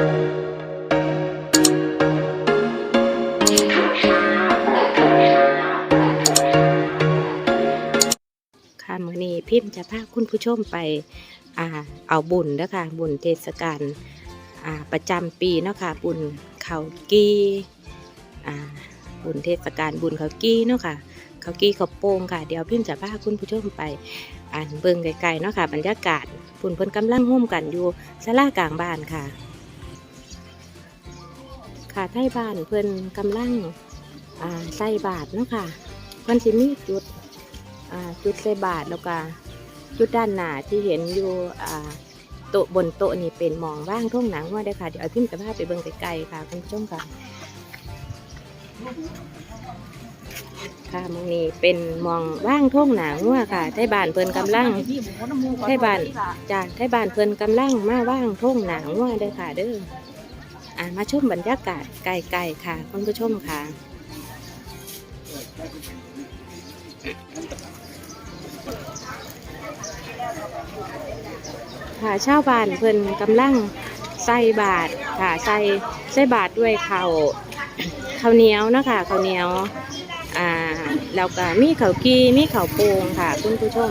ค่ะมือนี้พิมพ์จะพาคุณผู้ชมไปอเอาบุญเด้อค่ะบุญเทศกาลประจำปีเนาะค่ะบุญเขากีอ่าบุญเทศกาลบุญเขากีเนาะค่ะเขากีเขาโป่งค่ะ เดี๋ยวพิมพ์จะพาคุณผู้ชมไปอ่านเบิ่งไกลๆเนาะค่ะบรรยากาศบุญเพิ่นกำลังร่วมกันอยู่ศาลากลางบ้านค่ะ ค่ะไทยบ้านเพิ่นกำลังใส่บาทเนาะค่ะเพิ่นสิมีจุดจุดใส่บาทแล้วก็จุดด้านหน้าที่เห็นอยู่โต๊ะบนโต๊ะนี่เป็นมองว่างท่วงหนังว่าได้ค่ะเดี๋ยวเอาพิมพ์จะพาไปเบิ่งไกลๆค่ะคุณผู้ชมค่ะค่ะมองนี้เป็นมองว่างท่วงหนังว่าค่ะไทบ้านเพิ่นกำลังไทบ้านจากไทบ้านเพิ่นกำลังมาว่างท่วงหนังว่าเด้อค่ะเด้อ อ่ามาชมบรรยากาศไกลๆค่ะคุณผู้ชมค่ะค่ะชาวบ้านเพิ่นกำลังใส่บาตรค่ะใส่ใส่บาตรด้วยข้าวข้าวเหนียวนะคะข้าวเหนียวอ่าแล้วก็มีข้าวกีมีข้าวโป่งค่ะคุณผู้ชม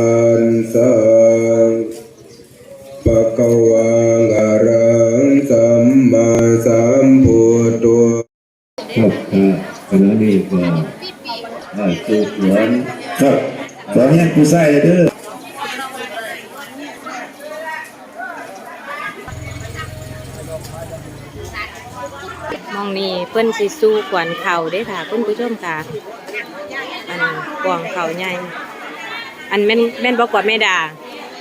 มองนี่เพิ่นสิสู้กวนเข่าเด้อค่ะคุณผู้ชมค่ะ อันกวางเข่าใหญ่อันแม่นแม่นบ่กว่าแม่ดา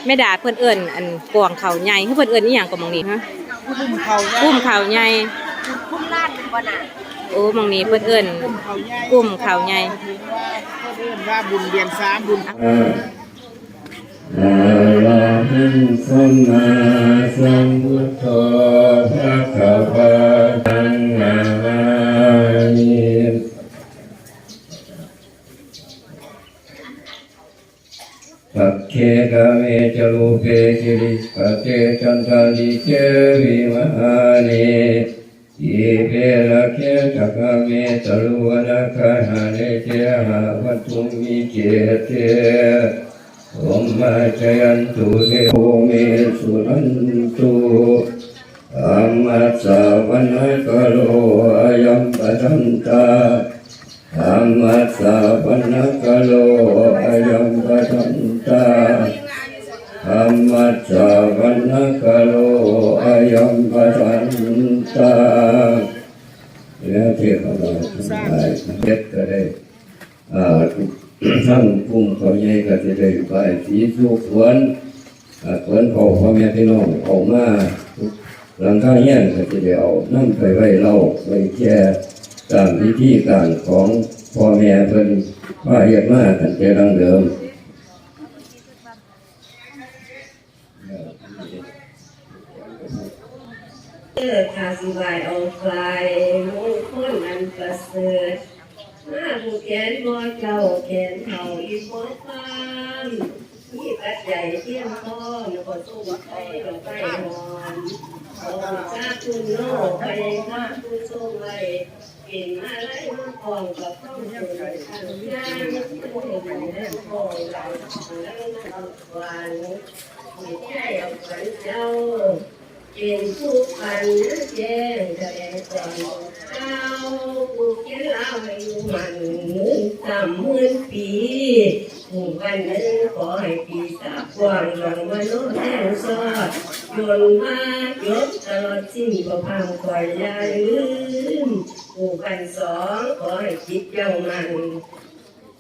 แม่ดาเพิ่นเอิ้นอันกวางเข่าใหญ่คือเพิ่นเอิ้นอีหยังก็มองนี่ฮะปุ้มเข่าปุ้มเข่าใหญ่ปุ้มลาดบ่น่ะโอ้มองนี่เพิ่นเอิ้นปุ้มเข่าใหญ่เรียนว่าบุญเรียนสามบุญอะระหังสัมมาสัมพุทโธภะคะวะตังนามิปัจเจกเมจรูเปกิริปัจเจจันทาลิเจวิมหานิอิเประเคตกเมตรุวนาคาหาเนเจหาวัตุมิเจเต อมมาจยันตุเทโอเมสุรันตุอามัสสะวันกโลอายัมปะทันตาอามัสสะวันกโลอายัมปะทันตาอามัสสะวันกโลอายัมปะทันตาแล้วเทศเอาเราทั้งหลายเจ็ดก็ได้อ่า ทั้งกลุ่มเขาใหญ่ก็จะได้ไปสีสุขวนอ่าสวนเขาพ่อแม่พี่น้องออกมาหลังคาเงี้ยก็จะได้เอานั่งไปไว้เล่าไว้แค่ตามพิธีการของพ่อแม่เพิ่นว่าเรียกมาตั้งแต่ดังเดิมเกิดขาสิบายเอาไฟมุ่งคลอันประเสริฐ มาผู้แขนบ่เจ้าแขนเขาอีกบ่ความมีปัจจัยเที่ยงพอหรือบ่สู้ไปก็ไปนอนเอาชาคุณโลกไปมาผู้ทรงไว้กินอะไรมันกองกับข้าวสวยทางยานผู้เห็นแน่พอเราแล้วมันหวานไม่ใช่เอาขันเจ้าเป็นผู้พันแจ้งแสดงความเอาผู้ เขียนเล่ายู่มันหมื่นสามหมื่นปีผู้วันนึ่งขอให้ปีสาบกว้างหลังวันโน้นแห่งสอดจนมายกตลอดสิ้นก็พังคอยยาลืมผู้พันสองขอให้จิตเจ้ามัน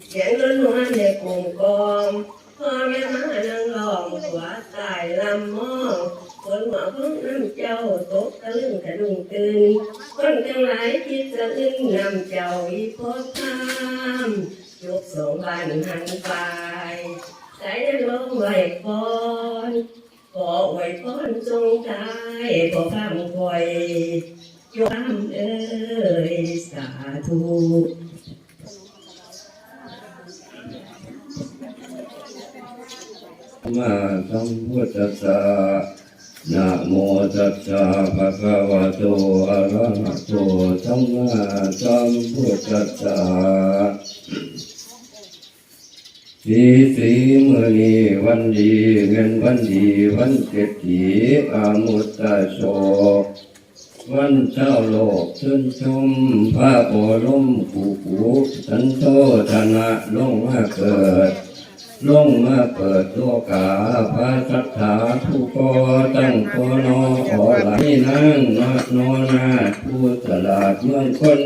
เสียงล้นหัวในกลุ่มกองพ่อแม่มานั่งร้องหัวตายลำมอง คนหัวพึ่งน้ำเจ้าตกตะลึงตะลุงตื่นคนทั้งหลายคิดสะอึ้งนำเจ้าอีพบทามยกสองบานหันไปใจลงไหวพรขอไหวพรจงใจขอพามคอยยกน้ำเอ้ยสาธุมาสัมพุทธัสสะ นะโมตัสสะภะคะวะโตอะระหะโตสัมมาสัมพุทธัสสะสีสีมือนีวันดีเงินวันดีวันเจ็ดถีอามุตตาโชวันเจ้าโลกชื่นชมพระโอลมผูผูสันโตธนะลงมาเกิด ลงมาเปิดโลกาพระสัทธาผู้ก่อตั้งโคนอขอหลายนั่งนาโนนาผู้ตลาดเมืองคน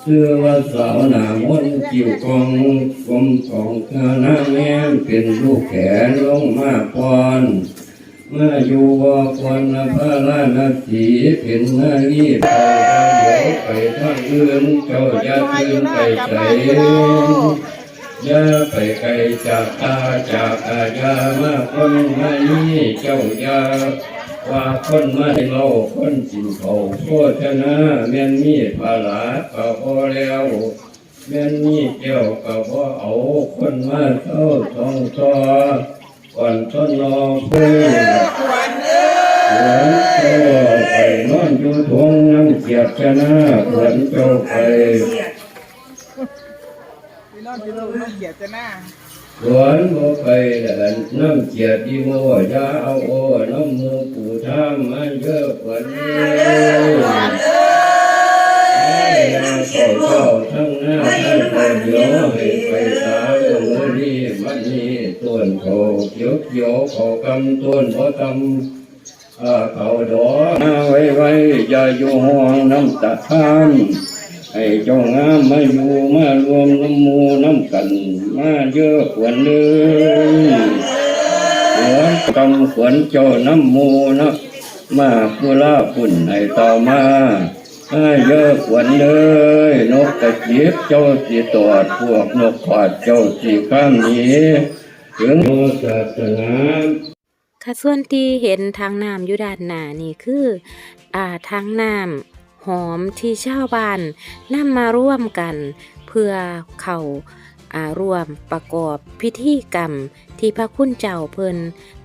เชื่อว่าสาวหนามนกิ่วกองกลมของคณะแม่เป็นลูกแขนลงมาพรมาออยู่ว่าคนพระราชสีเป็นนาลีเป่าเดี๋ยวไปทางอื่นเจ้าจะขึ้นไปใส่อ ย่าไปไกลจากตาจากอาญามาคนมานี้เจ้ายาว่าคนมาให้เราคนจินเขาโคชนะแม่นมีภาระก็พอแล้วแม่นมีเจ้าก็พอเอาคนมาเท่าทองทอก่อนทนรอเพื่อหวนก็ไปนอนอยู่ทงน้ำเกียรติชนะหวนเจ้าไป พี่น้องพี่น้องน้องเกียรติหน้าสวนโมไปเดินน้ำเกียรติโมยาเอาโอน้ำมูปู่ทำมมาเยอะกว่านี้เจ้าเจ้าทั้งหน้าทั้งคนเดียวให้ไปสาวมือนี้มันนี้ต้นเขเขียวเขียวเขากำต้นเขาตำเขาดอหน้าไว้ไว้อย่าอยู่ห้องน้ำตาข้าม ให้เจ้างามมาอยู่มารวมน้ำมูน้ำกันมาเยอะขวนเลยขวนกำขวนเจ้าน้ำมูนะมาผู้ล่าปุ่นให้ต่อมามาเยอะขวนเลย นกกระจิบเจ้าสีตอดพวกนกขวาดเจ้าสีข้ามนี้ถึงศาสนาค่ะส่วนที่เห็นทางน้ำอยู่ด้านหน้านี่คือ อ่าทางน้ำ หอมที่ชาวบ้านนำมาร่วมกัน เพื่อเขาอารวมประกอบพิธีกรรมที่พระคุณเจ้าเพิ่น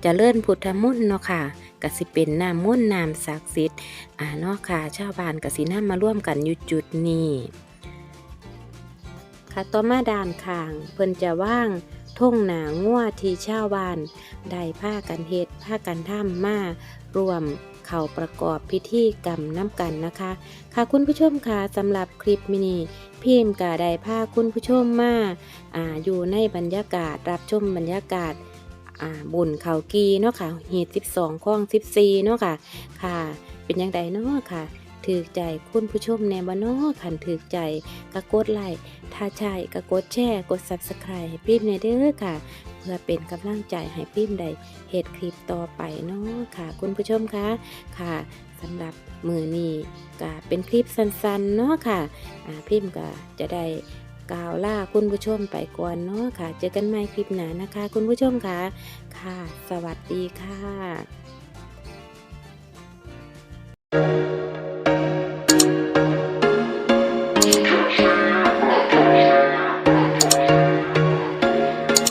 จะเลื่อนพุทธมนต์เนาะค่ะกสิเป็นน้ำมนต์น้ำศักดิ์สิทธิ์อ่าเนาะค่ะชาวบ้านกสินำมาร่วมกันอยู่จุดนี้ค่ะต่อมาด้านข้างเพิ่นจะว่างท่งหนางัวที่ชาวบ้านได้ผ้ากันเฮ็ดผ้ากันทำมารวม เข้าประกอบพิธีกรรมน้ำกันนะคะ ค่ะคุณผู้ชมค่ะสำหรับคลิปมินิพิมพ์กาได้ผ้าคุณผู้ชมมาอ่าอยู่ในบรรยากาศรับชมบรรยากาศอ่าบุญเขากีเนาะค่ะเหตุ12ข้อง14เนาะค่ะ ค่ะ เป็นยังไงเนาะค่ะถือใจคุณผู้ชมแนบเนอขันถือใจก็กดไลค์ถ้าใช่ก็กดแชร์กด Subscribe ให้พิมพ์ในเด้อค่ะ พื่อเป็นกำลังใจให้พิมพ์ได้เฮ็ดคลิปต่อไปเนาะค่ะ คุณผู้ชมคะค่ะสำหรับมือนี้ก็เป็นคลิปสั้นๆเนาะค่ะพิมพ์ก็จะได้กล่าวล่าคุณผู้ชมไปก่อนเนาะค่ะ เจอกันใหม่คลิปหน้านะคะ คุณผู้ชมค่ะค่ะ สวัสดีค่ะ